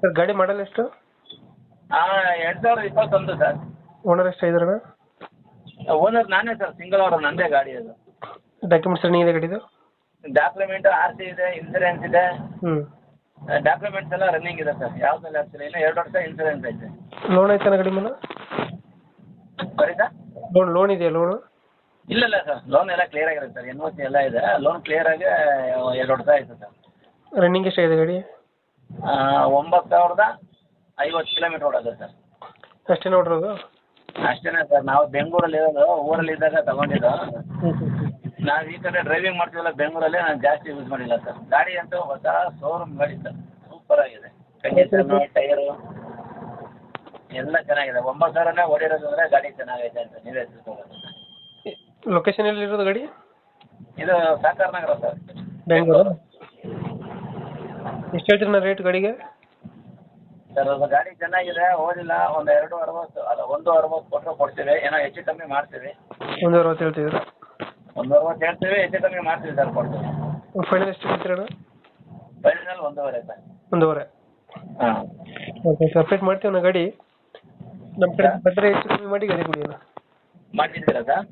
Sir ಗಾಡಿ ಮಾಡಲ್ ಎಷ್ಟು? ಹಾಂ ಎರಡು ಸಾವಿರದ ಇಪ್ಪತ್ತೊಂದು ಸರ್. ಓನರ್ ಎಷ್ಟು ಇದ್ರಣ ಓನರ್ ನಾನೇ ಸರ್ ಸಿಂಗಲ್ ಓನರ್ ನಂದೇ ಗಾಡಿ ಅದು. ಡಾಕ್ಯುಮೆಂಟ್ಸ್ ರನ್ನಿಂಗ್ ಇದೆ ಗಾಡಿದು? ಡಾಕ್ಯುಮೆಂಟ್ ಆರ್ ಸಿ ಇದೆ ಇನ್ಸೂರೆನ್ಸ್ ಇದೆ. ಹ್ಞೂ ಡಾಕ್ಯುಮೆಂಟ್ಸ್ ಎಲ್ಲ ರನ್ನಿಂಗ್ ಇದೆ ಸರ್ ಯಾವುದೆಲ್ಲ ಆಗ್ತಿಲ್ಲ ಇನ್ನು ಎರಡು ವರ್ಷ ಇನ್ಸೂರೆನ್ಸ್ ಐತೆ. ಲೋನ್ ಐತನ ಗಾಡಿ ಮೇಲೆ? ಸರಿ ಸರ್? ಲೋನ್ ಲೋನ್ ಇದೆಯಾ ಲೋನು ಇಲ್ಲ ಇಲ್ಲ ಸರ್ ಲೋನ್ ಎಲ್ಲ ಕ್ಲಿಯರ್ ಆಗಿರುತ್ತೆ ಸರ್ ಎನ್ ಓ ಸಿ ಎಲ್ಲ ಇದೆ. ಲೋನ್ ಕ್ಲಿಯರ್ ಆಗಿ ಎರಡು ವರ್ಷ ಆಯಿತು ಸರ್. ರನ್ನಿಂಗ್ ಎಷ್ಟಾಗಿದೆ ಗಾಡಿ? ಆ, ಒಂಬತ್ತು ಸಾವಿರದ ಐವತ್ತು ಕಿಲೋಮೀಟ್ರ್ ಓಡೋದು ಸರ್. ಅಷ್ಟೇ ನೋಡ್ರಿ ಅದು ಅಷ್ಟೇನೆ ಸರ್ ನಾವು ಬೆಂಗಳೂರಲ್ಲಿ ಇರೋದು ಊರಲ್ಲಿ ಇದ್ದಾಗ ತಗೊಂಡಿದ್ದು. ನಾವು ಈ ಕಡೆ ಡ್ರೈವಿಂಗ್ ಮಾಡ್ತೀವಲ್ಲ ಬೆಂಗಳೂರಲ್ಲಿ ನಾನು ಜಾಸ್ತಿ ಯೂಸ್ ಮಾಡಿಲ್ಲ ಸರ್. ಗಾಡಿ ಅಂತೂ ಹೊಸ ಶೋರೂಮ್ ಗಾಡಿ ಸರ್. ಸೂಪರ್ ಆಗಿದೆ. ಕಂಡೀಷನು ಟೈರು ಎಲ್ಲ ಚೆನ್ನಾಗಿದೆ. ಒಂಬತ್ತು ಸಾವಿರನೇ ಓಡಿರೋದು ಅಂದರೆ ಗಾಡಿ ಚೆನ್ನಾಗೈತೆ ಅಂತ ನೀವೇ ಲೊಕೇಶನ್ ಎಲ್ಲಿರೋದು ಗಾಡಿ? ಇದು ಸಾಕಾರ ನಗರ ಸರ್. ಬೆಂಗಳೂರು? ಎಷ್ಟು ಹೇಳ್ತೀರಿ ನಾ ರೇಟ್ ಗಾಡಿಗೆ? ಸರ್ ಅದು ಗಾಡಿ ಚೆನ್ನಾಗಿದೆ ಓದಿಲ್ಲ ಒಂದು ಎರಡು ಅರವತ್ತು ಅಲ್ಲ ಒಂದು ಅರವತ್ತು ಕೊಟ್ಟರೆ ಕೊಡ್ತೀವಿ. ಏನೋ ಹೆಚ್ಚು ಕಮ್ಮಿ ಮಾಡ್ತೀವಿ. ಒಂದು ಅರವತ್ತು ಹೇಳ್ತಿದ್ದೀರಾ ಒಂದು ಅರವತ್ತು ಹೇಳ್ತೀವಿ ಹೆಚ್ಚು ಕಮ್ಮಿ ಮಾಡ್ತೀವಿ ಸರ್ ಕೊಡ್ತೀವಿ. ಫೈನಲ್ ಎಷ್ಟು ಹೇಳ್ತೀರಣ್ಣ ಫೈನಲ್ ಒಂದೂವರೆ ಸರ್. ಒಂದೂವರೆ. ಹಾಂ. ಓಕೆ ಸಪ್ರೇಟ್ ಮಾಡ್ತೀವಿ ನಾ ಗಾಡಿ. ನಮ್ಮ ಕಡೆ ಬಂದರೆ ಹೆಚ್ಚು ಕಮ್ಮಿ ಮಾಡಿ ಗಾಡಿ ಕೊಡಿ ಅಣ್ಣ ಮಾಡಿದ್ದೀರಾ ಸರ್?